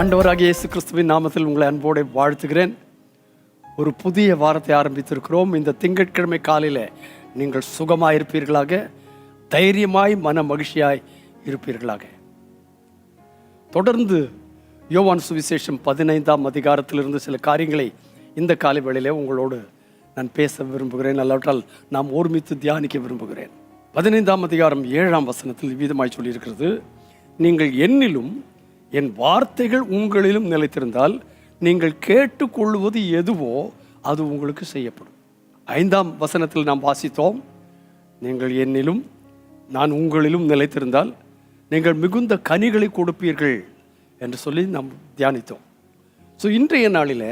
ஆண்டவராகிய இயேசு கிறிஸ்துவின் நாமத்தில் உங்களை அன்போடு வாழ்த்துகிறேன். ஒரு புதிய வாரத்தை ஆரம்பித்திருக்கிறோம். இந்த திங்கட்கிழமை காலையில் நீங்கள் சுகமாக இருப்பீர்களாக தைரியமாய் மன மகிழ்ச்சியாய் இருப்பீர்களாக. தொடர்ந்து யோவான் சுவிசேஷம் பதினைந்தாம் அதிகாரத்திலிருந்து சில காரியங்களை இந்த காலை வேளையிலே உங்களோடு நான் பேச விரும்புகிறேன். அல்லாவிட்டால் நாம் ஒருமித்து தியானிக்க விரும்புகிறேன். பதினைந்தாம் அதிகாரம் ஏழாம் வசனத்தில் விதமாய் சொல்லியிருக்கிறது. நீங்கள் என்னிலும் என் வார்த்தைகள் உங்களிலும் நிலைத்திருந்தால் நீங்கள் கேட்டுக்கொள்வது எதுவோ அது உங்களுக்கு செய்யப்படும். ஐந்தாம் வசனத்தில் நாம் வாசித்தோம் நீங்கள் என்னிலும் நான் உங்களிலும் நிலைத்திருந்தால் நீங்கள் மிகுந்த கனிகளை கொடுப்பீர்கள் என்று சொல்லி நாம் தியானித்தோம். ஸோ இன்றைய நாளில்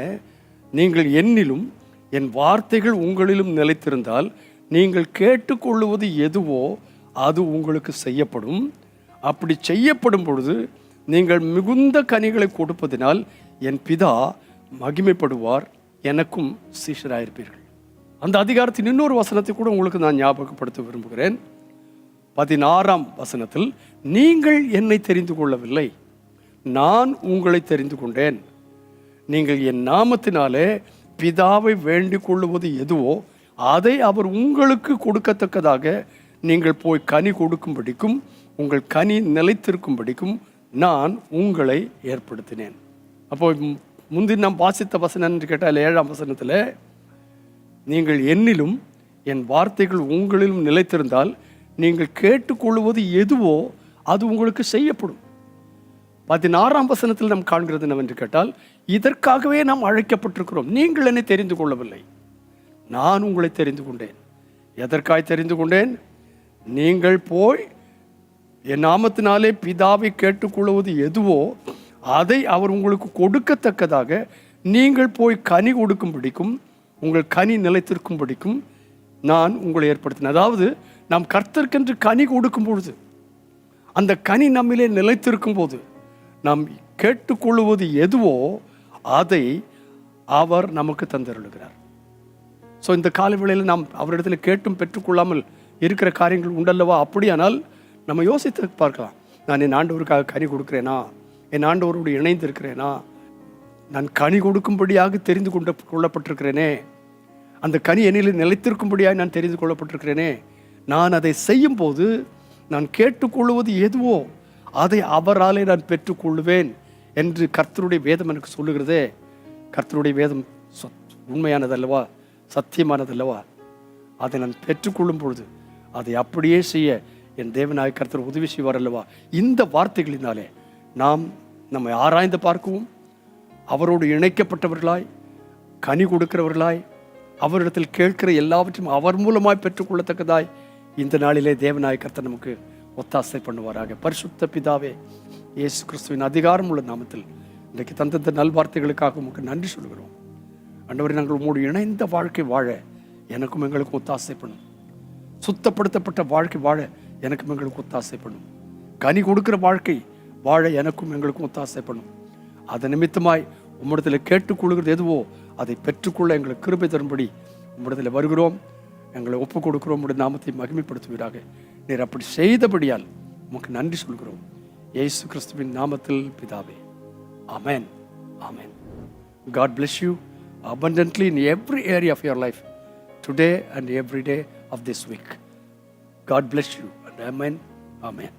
நீங்கள் என்னிலும் என் வார்த்தைகள் உங்களிலும் நிலைத்திருந்தால் நீங்கள் கேட்டுக்கொள்வது எதுவோ அது உங்களுக்கு செய்யப்படும். அப்படி செய்யப்படும் பொழுது நீங்கள் மிகுந்த கனிகளை கொடுப்பதினால் என் பிதா மகிமைப்படுவார் எனக்கும் சீஷராயிருப்பீர்கள். அந்த அதிகாரத்தின் இன்னொரு வசனத்தை கூட உங்களுக்கு நான் ஞாபகப்படுத்த விரும்புகிறேன். பதினாறாம் வசனத்தில் நீங்கள் என்னை தெரிந்து கொள்ளவில்லை நான் உங்களை தெரிந்து கொண்டேன். நீங்கள் என் நாமத்தினாலே பிதாவை வேண்டிக் கொள்ளுவது எதுவோ அதை அவர் உங்களுக்கு கொடுக்கத்தக்கதாக நீங்கள் போய் கனி கொடுக்கும்படிக்கும் உங்கள் கனி நிலைத்திருக்கும்படிக்கும் நான் உங்களை ஏற்படுத்தினேன். அப்போ முந்தி நாம் வாசித்த வசனம் என்று கேட்டால் ஏழாம் வசனத்தில் நீங்கள் என்னிலும் என் வார்த்தைகள் உங்களிலும் நிலைத்திருந்தால் நீங்கள் கேட்டுக்கொள்வது எதுவோ அது உங்களுக்கு செய்யப்படும். பதினாறாம் வசனத்தில் நாம் காண்கிறது என்னவென்று கேட்டால் இதற்காகவே நாம் அழைக்கப்பட்டிருக்கிறோம். நீங்கள் என்னை தெரிந்து கொள்ளவில்லை. நான் உங்களை தெரிந்து கொண்டேன். எதற்காய் தெரிந்து கொண்டேன்? நீங்கள் போய் என் நாமத்தினாலே பிதாவை கேட்டுக்கொள்வது எதுவோ அதை அவர் உங்களுக்கு கொடுக்கத்தக்கதாக நீங்கள் போய் கனி கொடுக்கும் பிடிக்கும் உங்கள் கனி நிலைத்திருக்கும் படிக்கும் நான் உங்களை ஏற்படுத்தினேன். அதாவது நாம் கர்த்தர்க்கென்று கனி கொடுக்கும் பொழுது அந்த கனி நம்மிலே நிலைத்திருக்கும் போது நாம் கேட்டுக்கொள்வது எதுவோ அதை அவர் நமக்கு தந்தருளுகிறார். ஸோ இந்த காலவேளையில் நாம் அவரிடத்தில் கேட்டும் பெற்றுக்கொள்ளாமல் இருக்கிற காரியங்கள் உண்டல்லவா? அப்படியானால் நம்ம யோசித்து பார்க்கலாம். நான் என் ஆண்டவருக்காக கனி கொடுக்குறேனா? என் ஆண்டவரோடு இணைந்து இருக்கிறேனா நான் கனி கொடுக்கும்படியாக தெரிந்து கொண்ட கொள்ளப்பட்டிருக்கிறேனே. அந்த கனி என்னில் நிலைத்திருக்கும்படியாக நான் தெரிந்து கொள்ளப்பட்டிருக்கிறேனே. நான் அதை செய்யும் போது நான் கேட்டுக்கொள்வது எதுவோ அதை அவராலே நான் பெற்றுக்கொள்வேன் என்று கர்த்தருடைய வேதம் எனக்கு சொல்லுகிறதே. கர்த்தருடைய வேதம் சத்- உண்மையானதல்லவா? சத்தியமானதல்லவா? அதை நான் பெற்றுக்கொள்ளும் பொழுது அதை அப்படியே செய்ய என் தேவனாய கருத்தர் உதவி செய்வார் அல்லவா? இந்த வார்த்தைகளினாலே நாம் நம்மை ஆராய்ந்து பார்க்கவும் அவரோடு இணைக்கப்பட்டவர்களாய் கனி கொடுக்கிறவர்களாய் அவரிடத்தில் கேட்கிற எல்லாவற்றையும் அவர் மூலமாய் பெற்றுக்கொள்ளத்தக்கதாய் இந்த நாளிலே தேவனாய கர்த்தர் நமக்கு ஒத்தாசை பண்ணுவாராக. பரிசுத்த பிதாவே இயேசு கிறிஸ்துவின் அதிகாரம் உள்ள நாமத்தில் இன்றைக்கு தந்தந்த நல்வார்த்தைகளுக்காக உமக்கு நன்றி சொல்கிறோம். அண்டவரை நாங்கள் உம்மோடு இணைந்த வாழ்க்கை வாழ எனக்கும் எங்களுக்கும் ஒத்தாசை பண்ணும். சுத்தப்படுத்தப்பட்ட வாழ்க்கை வாழ எனக்கும் எங்களுக்கும் ஒத்தாசைப்படும். கனி கொடுக்கிற வாழ்க்கை வாழ எனக்கும் எங்களுக்கும் ஒத்தாசைப்படும். அது நிமித்தமாய் உம்மிடத்தில் கேட்டுக்கொள்கிறது எதுவோ அதை பெற்றுக்கொள்ள எங்களுக்கு கிருபை தரும்படி உம்மிடத்தில் வருகிறோம். எங்களை ஒப்புக் கொடுக்கிறோம். உடைய நாமத்தை மகிமைப்படுத்துவீராக. நீர் அப்படி செய்தபடியால் உமக்கு நன்றி சொல்கிறோம். ஏசு கிறிஸ்துவின் நாமத்தில் பிதாவே. Amen amen God bless you abundantly in every area of your life today and every day of this week. God bless you. Amen. Amen.